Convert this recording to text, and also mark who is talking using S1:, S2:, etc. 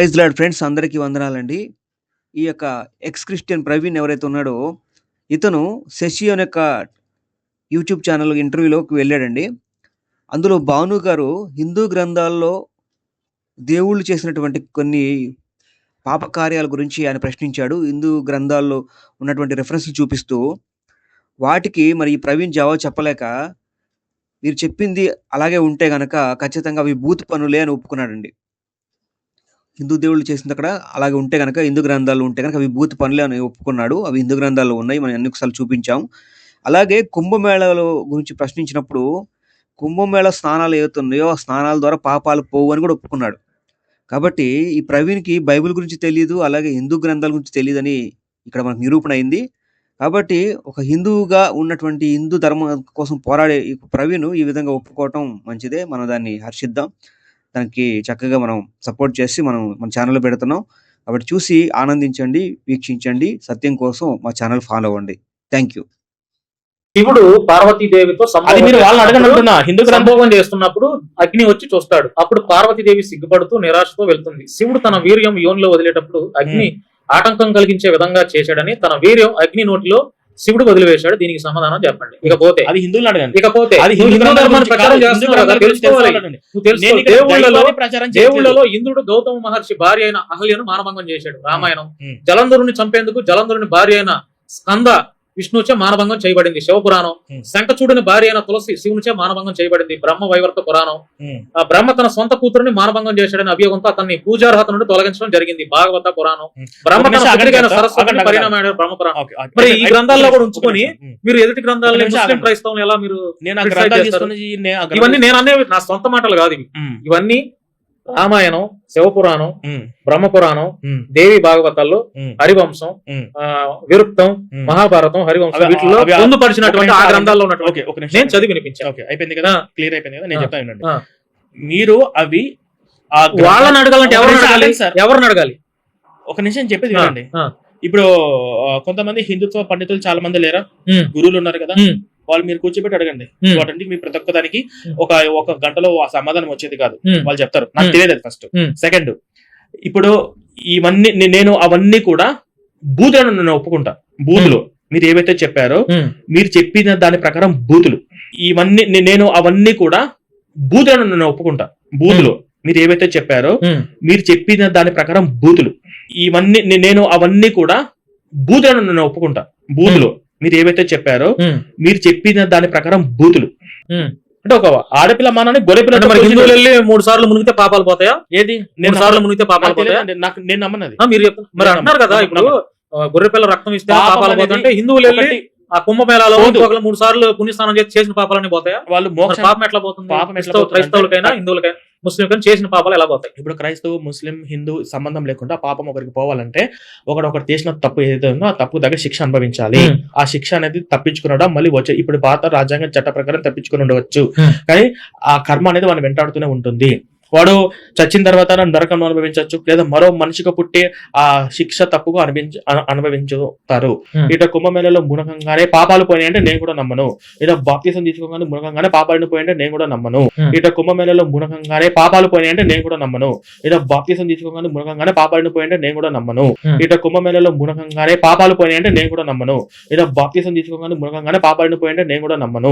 S1: Praise lord friends అందరికీ వందనాలండి. ఈ యొక్క ఎక్స్ క్రిస్టియన్ ప్రవీణ్ ఎవరైతే ఉన్నాడో ఇతను శశి అనే యొక్క యూట్యూబ్ ఛానల్ ఇంటర్వ్యూలోకి వెళ్ళాడండి. అందులో భాను గారు హిందూ గ్రంథాల్లో దేవుళ్ళు చేసినటువంటి కొన్ని పాప కార్యాల గురించి ఆయన ప్రశ్నించాడు. హిందూ గ్రంథాల్లో ఉన్నటువంటి రెఫరెన్స్లు చూపిస్తూ వాటికి మరి ఈ ప్రవీణ్ జవాబు చెప్పలేక మీరు చెప్పింది అలాగే ఉంటే గనక ఖచ్చితంగా అవి బూత్ పనులే అని ఒప్పుకున్నాడండి. హిందూ దేవుళ్ళు చేసింది అక్కడ. అలాగే ఉంటే కనుక హిందూ గ్రంథాలు ఉంటే కనుక అవి భూతి పనులే అని ఒప్పుకున్నాడు. అవి హిందూ గ్రంథాల్లో ఉన్నాయి. మనం ఎన్నిసార్లు చూపించాం. అలాగే కుంభమేళలో గురించి ప్రశ్నించినప్పుడు కుంభమేళ స్నానాలు ఏవైతున్నాయో ఆ స్నానాల ద్వారా పాపాలు పోవు అని కూడా ఒప్పుకున్నాడు. కాబట్టి ఈ ప్రవీణ్కి బైబిల్ గురించి తెలియదు అలాగే హిందూ గ్రంథాల గురించి తెలియదని ఇక్కడ మనకు నిరూపణ అయింది. కాబట్టి ఒక హిందువుగా ఉన్నటువంటి హిందూ ధర్మం కోసం పోరాడే ప్రవీణ్ ఈ విధంగా ఒప్పుకోవటం మంచిదే. మనం దాన్ని హర్షిద్దాం. దానికి చక్కగా మనం సపోర్ట్ చేసి మనం మన ఛానల్లో పెడుతున్నాం. కాబట్టి చూసి ఆనందించండి వీక్షించండి. సత్యం కోసం మా ఛానల్ ఫాలో అవ్వండి. థ్యాంక్ యూ
S2: శివుడు పార్వతీదేవితో సంభోగం
S3: అది మీరు వాళ్ళని హిందూ గ్రంథం
S2: సంభోగం చేస్తున్నప్పుడు అగ్ని వచ్చి చూస్తాడు. అప్పుడు పార్వతీదేవి సిగ్గుపడుతూ నిరాశతో వెళ్తుంది. శివుడు తన వీర్యం యోనిలో వదిలేటప్పుడు అగ్ని ఆటంకం కలిగించే విధంగా చేశాడని తన వీర్యం అగ్ని నోటిలో శివుడు వదిలివేశాడు దీనికి సమాధానం చెప్పండి. ఇకపోతే
S3: అది హిందువులు అడగండి
S2: ఇకపోతే
S3: అది హిందూ
S2: ధర్మాన్ని ప్రచారం చేస్తున్నావు కదా, తెలుసుకోవాలి. దేవుళ్ళలో ఇంద్రుడు గౌతమ మహర్షి భార్య అయిన అహల్యను మానభంగం చేశాడు రామాయణం. జలంధరుని చంపేందుకు జలంధరుని భార్య అయిన స్కంద విష్ణుచే మానభంగం చేయబడింది శివపురాణం. శంఖచూడిని భార్య అయిన తులసి శివునిచే మానభంగం చేయబడింది బ్రహ్మ వైవర్త పురాణం. ఆ బ్రహ్మ తన సొంత కూతురుని మానభంగం చేశాడని అభియోగంతో అతన్ని పూజార్హత నుండి తొలగించడం జరిగింది భాగవత పురాణం. బ్రహ్మ తన
S3: ఆగండి.
S2: పరిణామాడు బ్రహ్మ పురాణం. మరి ఈ గ్రంథాల్లో కూడా ఉంచుకొని. మీరు ఎదుటి గ్రంథాలని ముస్లిం. క్రైస్తవులు ఎలా మీరు ఇవన్నీ నేను అనేవి నా సొంత మాటలు కాదు. ఇవన్నీ రామాయణం శివపురాణం
S3: ఉమ్.
S2: బ్రహ్మ పురాణం
S3: ఉమ్.
S2: దేవి భాగవతాల్లో. హరివంశం విరుక్తం. మహాభారతం హరివంశం వీటిలో పొందుపరిచినటువంటి ఆ గ్రంథాల్లో ఉన్నటువంటి
S3: ఓకే ఒక నిమిషం
S2: నేను చదివి వినిపించాను
S3: ఓకే అయిపోయింది కదా. క్లియర్ అయిపోయింది కదా నేను
S2: ఆ.
S3: చెప్తా వినండి
S2: ఆ.
S3: మీరు అవి
S2: వాళ్ళని అడగాలంటే
S3: నిమిషం
S2: అడగాలి. ఎవరిని అడగాలి
S3: ఒక నిమిషం చెప్పేది వినండి ఇప్పుడు కొంతమంది హిందుత్వ పండితులు చాలా మంది లేరా గురువులు ఉన్నారు కదా వాళ్ళు మీరు కూర్చోబెట్టి అడగండి. వాటంటే మీ ప్రతి ఒక్క దానికి ఒక ఒక గంటలో ఆ సమాధానం వచ్చేది కాదు. వాళ్ళు చెప్తారు. నాకు. తెలియదు ఫస్ట్. సెకండ్ ఇప్పుడు ఇవన్నీ నేను అవన్నీ కూడా బూతులను నేను ఒప్పుకుంటా. బూతులు. మీరు ఏవైతే చెప్పారో మీరు చెప్పిన దాని ప్రకారం బూతులు. ఇవన్నీ నేను అవన్నీ కూడా బూతులను నేను ఒప్పుకుంటా. బూతులు. మీరు ఏవైతే చెప్పారో మీరు చెప్పిన దాని ప్రకారం బూతులు. ఇవన్నీ నేను అవన్నీ కూడా బూతులను నేను ఒప్పుకుంటా. బూతులు. మీరు ఏవైతే చెప్పారో మీరు చెప్పిన దాని ప్రకారం బూతులు. అంటే ఒక ఆడపిల్ల మానాన్ని గొర్రెపిల్ల
S2: మూడు సార్లు మునిగితే పాపాలు పోతాయా?
S3: ఏది? నేను
S2: మూడు సార్లు మునిగితే పాపాలు పోతాయా.
S3: నాకు నేను నమ్మనది
S2: మీరు మరి
S3: నేను
S2: అంటున్నారు కదా. ఇప్పుడు గొర్రెపిల్ల రక్తం ఇస్తే
S3: పాపం
S2: పాపాలు పోతాయంటే హిందువులు ఆ కుంభమేళాలో మూడు సార్లు పుణ్యస్నానం చేసి చేసిన పాపాలన్నీ పోతాయా?
S3: వాళ్ళు
S2: పాపం ఎట్లా పోతుంది? క్రైస్తవులకైనా హిందువులకైనా ముస్లింకైనా చేసిన పాపాలు ఎలా పోతాయి?
S3: ఇప్పుడు క్రైస్తవ ముస్లిం హిందూ సంబంధం లేకుండా పాపం ఒకరికి పోవాలంటే ఒకడు ఒకటి చేసిన తప్పు ఏదైతే ఉందో ఆ తప్పు దగ్గర శిక్ష అనుభవించాలి. ఆ శిక్ష అనేది తప్పించుకునడా మళ్ళీ వచ్చే ఇప్పుడు భారత రాజ్యాంగ చట్ట ప్రకారం తప్పించుకుని ఉండవచ్చు. కానీ ఆ కర్మ అనేది వాడిని వెంటాడుతూనే ఉంటుంది. వాడు చచ్చిన తర్వాత నరకం అనుభవించవచ్చు లేదా మరో మనిషిగా పుట్టి ఆ శిక్ష తప్పుగా అనుభవించ అను- అనుభవించుతారు. ఇట కుంభమేళలో మునగంగానే పాపాలు పోయినాయంటే నేను కూడా నమ్మను. ఇట బాప్తీసం తీసుకోగానే మునగంగానే పాపాలను పోయింటే నేను కూడా నమ్మను. ఇట కుంభమేళలో మునగంగానే పాపాలు పోయినాయంటే నేను కూడా నమ్మను. ఇట బాప్తీసం తీసుకోగానే మునగంగానే పాపాలను పోయింటే నేను కూడా నమ్మను. ఇట కుంభమేళలో మునగంగానే పాపాలు పోయినాయంటే నేను కూడా నమ్మను. ఇట బాప్తీసం తీసుకోగానే మునగంగానే పాపాలను పోయింటే నేను కూడా నమ్మను.